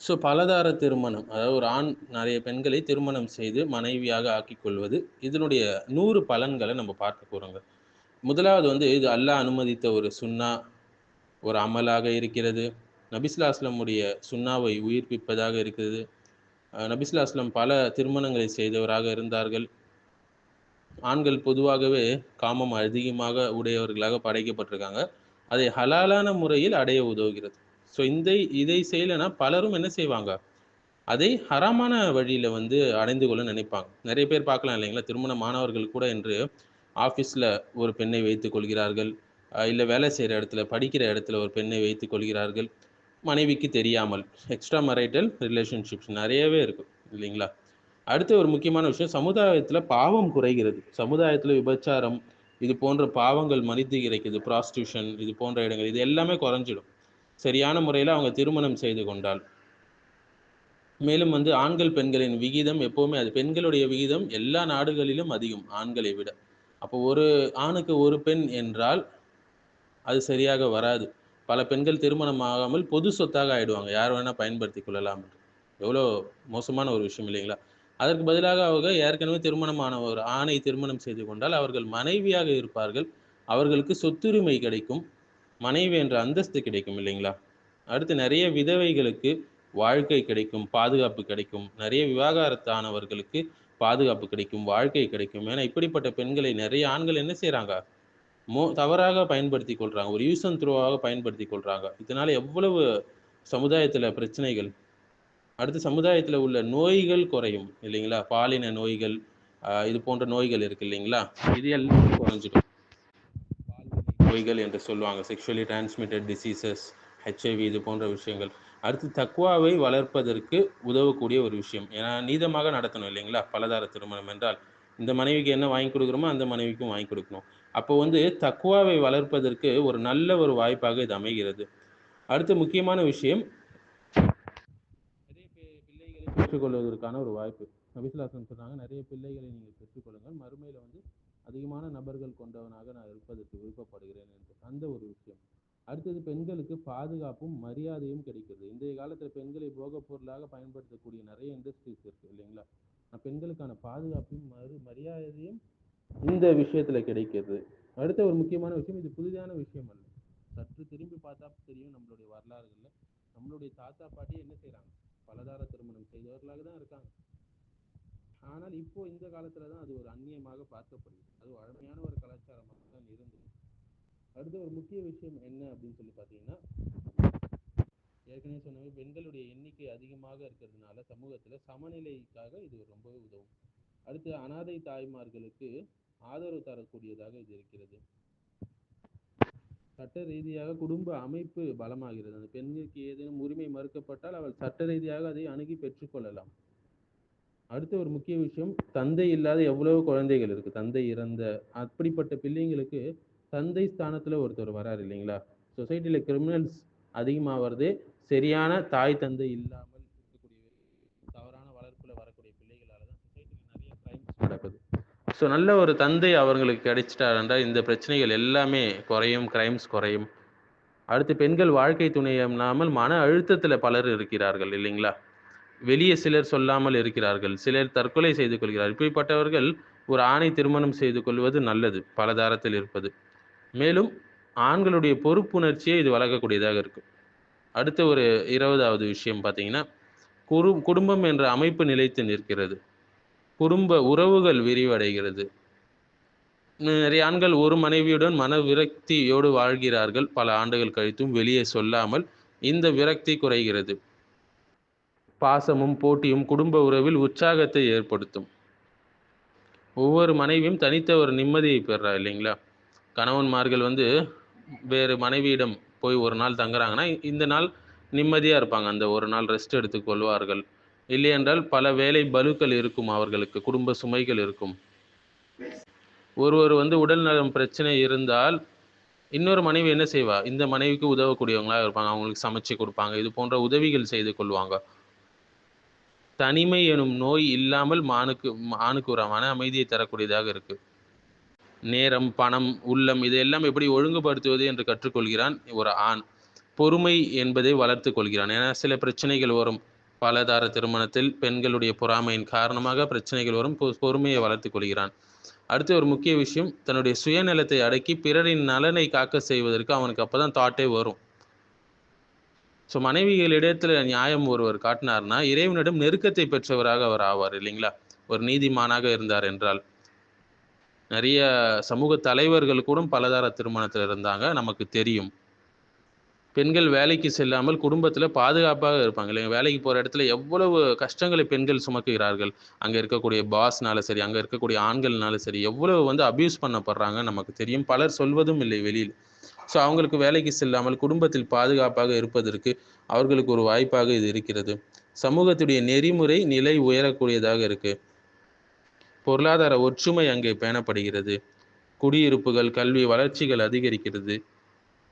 So பலதார திருமணம் அதாவது ஒரு ஆண் நிறைய பெண்களை திருமணம் செய்து மனைவியாக ஆக்கிக்கொள்வது இதனுடைய நூறு பலன்களை நம்ம பார்க்க போகிறோங்க முதலாவது வந்து இது அல்லாஹ் அனுமதித்த ஒரு சுன்னா ஒரு அமலாக இருக்கிறது. நபிஸ்லாஸ்லமுடைய சுண்ணாவை உயிர்ப்பிப்பதாக இருக்கிறது. நபிஸ்லாஸ்லம் பல திருமணங்களை செய்தவராக இருந்தார்கள். ஆண்கள் பொதுவாகவே காமம் அதிகமாக உடையவர்களாக படைக்கப்பட்டிருக்காங்க. அதை ஹலாலான முறையில் அடைய உதவுகிறது. ஸோ இந்த இதை செய்யலைன்னா பலரும் என்ன செய்வாங்க? அதை ஹராமான வழியில் வந்து அடைந்து கொள்ள நினைப்பாங்க. நிறைய பேர் பார்க்கலாம் இல்லைங்களா? திருமண மாணவர்கள் கூட என்று ஆஃபீஸில் ஒரு பெண்ணை வைத்துக் கொள்கிறார்கள். இல்லை வேலை செய்கிற இடத்துல படிக்கிற இடத்துல ஒரு பெண்ணை வைத்துக் கொள்கிறார்கள். மனைவிக்கு தெரியாமல் எக்ஸ்ட்ரா மரைட்டல் ரிலேஷன்ஷிப்ஸ் நிறையவே இருக்கும் இல்லைங்களா? அடுத்த ஒரு முக்கியமான விஷயம் சமுதாயத்தில் பாவம் குறைகிறது. சமுதாயத்தில் விபச்சாரம் இது போன்ற பாவங்கள் மனித கிடைக்குது. ப்ராஸ்டியூஷன் இது போன்ற இடங்கள் இது எல்லாமே குறைஞ்சிடும். சரியான முறையில் அவங்க திருமணம் செய்து கொண்டால் மேலும் வந்து ஆண்கள் பெண்களின் விகிதம் எப்போவுமே அது பெண்களுடைய விகிதம் எல்லா நாடுகளிலும் அதிகம் ஆண்களை விட. அப்போ ஒரு ஆணுக்கு ஒரு பெண் என்றால் அது சரியாக வராது. பல பெண்கள் திருமணம் ஆகாமல் பொது சொத்தாக ஆயிடுவாங்க. யார் வேணால் பயன்படுத்தி கொள்ளலாம். எவ்வளோ மோசமான ஒரு விஷயம் இல்லைங்களா? அதற்கு பதிலாக அவங்க ஏற்கனவே திருமணமான ஒரு ஆணை திருமணம் செய்து கொண்டால் அவர்கள் மனைவியாக இருப்பார்கள். அவர்களுக்கு சொத்துரிமை கிடைக்கும். மனைவி என்ற அந்தஸ்து கிடைக்கும் இல்லைங்களா? அடுத்து நிறைய விதவைகளுக்கு வாழ்க்கை கிடைக்கும் பாதுகாப்பு கிடைக்கும். நிறைய விவாகரத்தானவர்களுக்கு பாதுகாப்பு கிடைக்கும் வாழ்க்கை கிடைக்கும். ஏன்னா இப்படிப்பட்ட பெண்களை நிறைய ஆண்கள் என்ன செய்கிறாங்க மோ தவறாக பயன்படுத்தி கொள்கிறாங்க ஒரு யூஸ் அண்ட் த்ரோவாக பயன்படுத்தி கொள்கிறாங்க இதனால் எவ்வளவு சமுதாயத்தில் பிரச்சனைகள்? அடுத்து சமுதாயத்தில் உள்ள நோய்கள் குறையும் இல்லைங்களா? பாலின நோய்கள் இது போன்ற நோய்கள் இருக்கு இல்லைங்களா? இது எல்லாம் குறைஞ்சிடும். நோய்கள் என்று சொல்லுவாங்க. செக்ஷுவலி டிரான்ஸ்மிட்டட் டிசீசஸ் ஹெச்ஐவி இது போன்ற விஷயங்கள். அடுத்து தக்குவாவை வளர்ப்பதற்கு உதவக்கூடிய ஒரு விஷயம். ஏன்னா நீதமாக நடத்தணும் இல்லைங்களா? பலதார திருமணம் என்றால். இந்த மனைவிக்கு என்ன வாங்கி கொடுக்குறோமோ அந்த மனைவிக்கும் வாங்கி கொடுக்கணும். அப்போ வந்து தக்குவாவை வளர்ப்பதற்கு ஒரு நல்ல ஒரு வாய்ப்பாக இது அமைகிறது. அடுத்த முக்கியமான விஷயம் நிறைய பிள்ளைகளை பெற்றுக்கொள்வதற்கான ஒரு வாய்ப்பு. நபிசுலாசன் சொன்னாங்க நிறைய பிள்ளைகளை நீங்கள் பெற்றுக்கொள்ளுங்கள். மறுமையில் வந்து அதிகமான நபர்கள் கொண்டவனாக நான் இருப்பதற்கு விருப்பப்படுகிறேன் என்று. அந்த ஒரு விஷயம். அடுத்தது பெண்களுக்கு பாதுகாப்பும் மரியாதையும் கிடைக்கிறது. இன்றைய காலத்தில் பெண்களை போகப் பொருளாக பயன்படுத்தக்கூடிய நிறைய இண்டஸ்ட்ரீஸ் இருக்கு இல்லைங்களா? பெண்களுக்கான பாதுகாப்பையும் மறு மரியாதையும் இந்த விஷயத்துல கிடைக்கிறது. அடுத்த ஒரு முக்கியமான விஷயம் இது புதிதான விஷயம் அல்ல. சற்று திரும்பி பார்த்தா தெரியும் நம்மளுடைய வரலாறுகள்ல. நம்மளுடைய தாத்தா பாட்டி என்ன செய்யறாங்க பலதார திருமணம் செய்தவர்களாக தான் இருக்காங்க. ஆனால் இப்போ இந்த காலத்துல தான் அது ஒரு அந்நியமாக பார்க்கப்படுகிறது. அது வழமையான ஒரு கலாச்சாரமாக தான் இருந்தது. அடுத்த ஒரு முக்கிய விஷயம் என்ன அப்படின்னு சொல்லி பார்த்தீங்கன்னா ஏற்கனவே சொன்ன பெண்களுடைய எண்ணிக்கை அதிகமாக இருக்கிறதுனால சமூகத்துல சமநிலைக்காக இது ரொம்பவே உதவும். அடுத்து அனாதை தாய்மார்களுக்கு ஆதரவு தரக்கூடியதாக இது இருக்கிறது. சட்ட ரீதியாக குடும்ப அமைப்பு பலமாகிறது. அந்த பெண்ணுக்கு ஏதேனும் உரிமை மறுக்கப்பட்டால் அவள் சட்ட ரீதியாக அதை அணுகி பெற்றுக்கொள்ளலாம் அடுத்த ஒரு முக்கிய விஷயம் தந்தை இல்லாத எவ்வளவு குழந்தைகள் இருக்கு? தந்தை இறந்த அப்படிப்பட்ட பிள்ளைங்களுக்கு தந்தை ஸ்தானத்துல ஒருத்தர் வராரு இல்லைங்களா? சொசைட்டில கிரிமினல்ஸ் அதிகமாகிறதே சரியான தாய் தந்தை இல்லாமல் இருக்கக்கூடிய தவறான வளர்ப்புல வரக்கூடிய பிள்ளைகளால தான் சொசைட்டில நிறைய கிரைம்ஸ் நடக்குது. ஸோ நல்ல ஒரு தந்தை அவர்களுக்கு கிடைச்சிட்டாருன்றா இந்த பிரச்சனைகள் எல்லாமே குறையும் கிரைம்ஸ் குறையும். அடுத்து பெண்கள் வாழ்க்கை துணை இல்லாமல் மன அழுத்தத்தில் பலர் இருக்கிறார்கள் இல்லைங்களா? வெளியே சிலர் சொல்லாமல் இருக்கிறார்கள் சிலர் தற்கொலை செய்து கொள்கிறார்கள். இப்படிப்பட்டவர்கள் ஒரு ஆணை திருமணம் செய்து கொள்வது நல்லது பலதாரத்தில் இருப்பது. மேலும் ஆண்களுடைய பொறுப்புணர்ச்சியை இது வளர்க்கக்கூடியதாக இருக்கும். அடுத்த ஒரு இருபதாவது விஷயம் பார்த்தீங்கன்னா குரு குடும்பம் என்ற அமைப்பு நிலைத்து நிற்கிறது. குடும்ப உறவுகள் விரிவடைகிறது. நிறைய ஆண்கள் ஒரு மனைவியுடன் மன விரக்தியோடு வாழ்கிறார்கள். பல ஆண்டுகள் கழித்தும் வெளியே சொல்லாமல் இந்த விரக்தி குறைகிறது. பாசமும் போட்டியும் குடும்ப உறவில் உற்சாகத்தை ஏற்படுத்தும். ஒவ்வொரு மனைவியும் தனித்த ஒரு நிம்மதியை பெறா இல்லைங்களா? கணவன்மார்கள் வந்து வேறு மனைவியிடம் போய் ஒரு நாள் தங்குறாங்கன்னா இந்த நாள் நிம்மதியாக இருப்பாங்க. அந்த ஒரு நாள் ரெஸ்ட் எடுத்துக்கொள்வார்கள் கொள்வார்கள். பல வேலை பலுக்கள் இருக்கும் அவர்களுக்கு குடும்ப சுமைகள் இருக்கும். ஒருவர் வந்து உடல் நலம் பிரச்சனை இருந்தால் இன்னொரு மனைவி என்ன செய்வா? இந்த மனைவிக்கு உதவக்கூடியவங்களா இருப்பாங்க. அவங்களுக்கு சமைச்சு கொடுப்பாங்க. இது போன்ற உதவிகள் செய்து கொள்வாங்க. தனிமை எனும் நோய் இல்லாமல் மானுக்கு ஆணுக்கு ஒரு மன அமைதியை தரக்கூடியதாக இருக்கு. நேரம் பணம் உள்ளம் இதையெல்லாம் எப்படி ஒழுங்குபடுத்துவது என்று கற்றுக்கொள்கிறான் ஒரு ஆண். பொறுமை என்பதை வளர்த்து கொள்கிறான். ஏன்னா சில பிரச்சனைகள் வரும். பலதார திருமணத்தில் பெண்களுடைய பொறாமையின் காரணமாக பிரச்சனைகள் வரும். பொ- பொறுமையை வளர்த்துக் கொள்கிறான். அடுத்து ஒரு முக்கிய விஷயம் தன்னுடைய சுயநலத்தை அடக்கி பிறரின் நலனை காக்க செய்வதற்கு அவனுக்கு அப்போதான் தாட்டே வரும். ஸோ மனைவிகளிடத்தில் நியாயம் ஒருவர் காட்டினார்னா இறைவனிடம் நெருக்கத்தை பெற்றவராக அவர் ஆவார் இல்லைங்களா? ஒரு நீதிமானாக இருந்தார் என்றால். நிறைய சமூக தலைவர்கள் கூட பலதார திருமணத்தில் இருந்தாங்க நமக்கு தெரியும். பெண்கள் வேலைக்கு செல்லாமல் குடும்பத்தில் பாதுகாப்பாக இருப்பாங்க இல்லைங்க? வேலைக்கு போகிற இடத்துல எவ்வளவு கஷ்டங்களை பெண்கள் சுமக்குகிறார்கள்? அங்கே இருக்கக்கூடிய பாஸ்னால சரி அங்கே இருக்கக்கூடிய ஆண்கள்னால சரி எவ்வளவு வந்து அபியூஸ் பண்ணப்படுறாங்க நமக்கு தெரியும். பலர் சொல்வதும் இல்லை வெளியில். ஸோ அவங்களுக்கு வேலைக்கு செல்லாமல் குடும்பத்தில் பாதுகாப்பாக இருப்பதற்கு அவர்களுக்கு ஒரு வாய்ப்பாக இது இருக்கிறது. சமூகத்துடைய நெறிமுறை நிலை உயரக்கூடியதாக இருக்கு. பொருளாதார ஒற்றுமை அங்கே பேணப்படுகிறது. குடியிருப்புகள் கல்வி வளர்ச்சிகள் அதிகரிக்கிறது.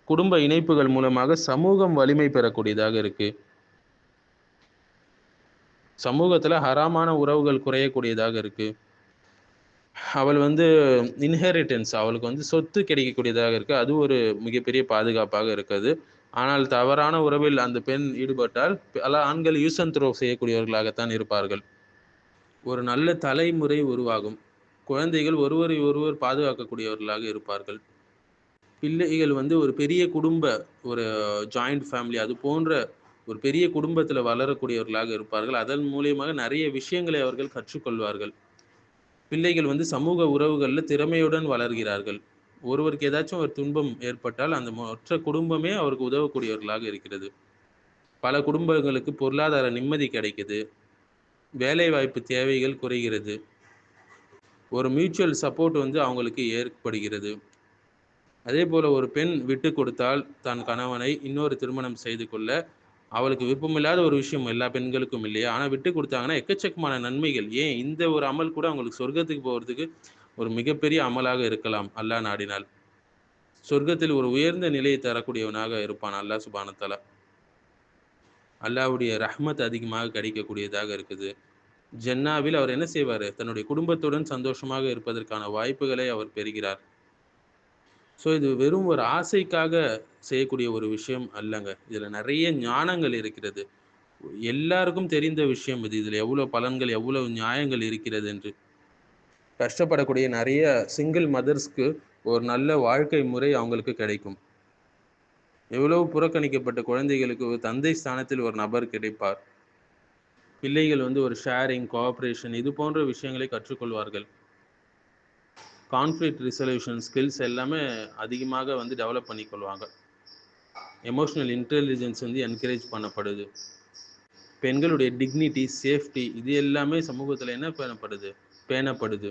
குடும்ப இணைப்புகள் மூலமாக சமூகம் வலிமை பெறக்கூடியதாக இருக்கு. சமூகத்துல ஹராமான உறவுகள் குறையக்கூடியதாக இருக்கு. அவள் வந்து இன்ஹெரிட்டன்ஸ் அவளுக்கு வந்து சொத்து கிடைக்கக்கூடியதாக இருக்கு. அது ஒரு மிகப்பெரிய பாதுகாப்பாக இருக்குது. ஆனால் தவறான உறவில் அந்த பெண் ஈடுபட்டால் பல ஆண்கள் யூசன் த்ரோ செய்யக்கூடியவர்களாகத்தான் இருப்பார்கள். ஒரு நல்ல தலைமுறை உருவாகும். குழந்தைகள் ஒருவரை ஒருவர் பாதுகாக்கக்கூடியவர்களாக இருப்பார்கள். பிள்ளைகள் வந்து ஒரு பெரிய குடும்ப ஒரு ஜாயிண்ட் ஃபேமிலி அது போன்ற ஒரு பெரிய குடும்பத்தில் வளரக்கூடியவர்களாக இருப்பார்கள். அதன் மூலியமாக நிறைய விஷயங்களை அவர்கள் கற்றுக்கொள்வார்கள். பிள்ளைகள் வந்து சமூக உறவுகளில் திறமையுடன் வளர்கிறார்கள். ஒருவருக்கு ஏதாச்சும் ஒரு துன்பம் ஏற்பட்டால் அந்த மற்ற குடும்பமே அவருக்கு உதவக்கூடியவர்களாக இருக்கிறது. பல குடும்பங்களுக்கு பொருளாதார நிம்மதி கிடைக்குது. வேலைவாய்ப்பு தேவைகள் குறைகிறது. ஒரு மியூச்சுவல் சப்போர்ட் வந்து அவங்களுக்கு ஏற்படுகிறது. அதே போல் ஒரு பெண் விட்டு கொடுத்தால் தன் கணவனை இன்னொரு திருமணம் செய்து கொள்ள அவளுக்கு விருப்பமில்லாத ஒரு விஷயம் எல்லா பெண்களுக்கும் இல்லையா. ஆனால் விட்டு கொடுத்தாங்கன்னா எக்கச்சக்கமான நன்மைகள். ஏன்? இந்த ஒரு அமல் கூட அவங்களுக்கு சொர்க்கத்துக்கு போகிறதுக்கு ஒரு மிகப்பெரிய அமலாக இருக்கலாம் அல்லாஹ் நாடினால். சொர்க்கத்தில் ஒரு உயர்ந்த நிலையை தரக்கூடியவனாக இருப்பான் அல்லாஹ் சுபானத்தாலா அல்லாவுடைய ரஹ்மத் அதிகமாக கிடைக்கக்கூடியதாக இருக்குது. ஜென்னாவில் அவர் என்ன செய்வார்? தன்னுடைய குடும்பத்துடன் சந்தோஷமாக இருப்பதற்கான வாய்ப்புகளை அவர் பெறுகிறார். ஸோ இது வெறும் ஒரு ஆசைக்காக செய்யக்கூடிய ஒரு விஷயம் அல்லங்க. இதில் நிறைய ஞானங்கள் இருக்கிறது. எல்லாருக்கும் தெரிந்த விஷயம் இது. இதில் எவ்வளோ பலன்கள் எவ்வளவு நியாயங்கள் இருக்கிறது என்று. கஷ்டப்படக்கூடிய நிறைய சிங்கிள் மதர்ஸ்க்கு ஒரு நல்ல வாழ்க்கை முறை அவங்களுக்கு கிடைக்கும். எவ்வளவு புறக்கணிக்கப்பட்ட குழந்தைகளுக்கு ஒரு தந்தை ஸ்தானத்தில் ஒரு நபர் கிடைப்பார். பிள்ளைகள் வந்து ஒரு ஷேரிங் கோஆப்ரேஷன் இது போன்ற விஷயங்களை கற்றுக்கொள்வார்கள். கான்ஃப்ளிக்ட் ரிசல்யூஷன் ஸ்கில்ஸ் எல்லாமே அதிகமாக வந்து டெவலப் பண்ணிக்கொள்வாங்க. எமோஷ்னல் இன்டெலிஜென்ஸ் வந்து என்கரேஜ் பண்ணப்படுது. பெண்களுடைய டிக்னிட்டி சேஃப்டி இது எல்லாமே சமூகத்தில் என்ன பேணப்படுது? பேணப்படுது.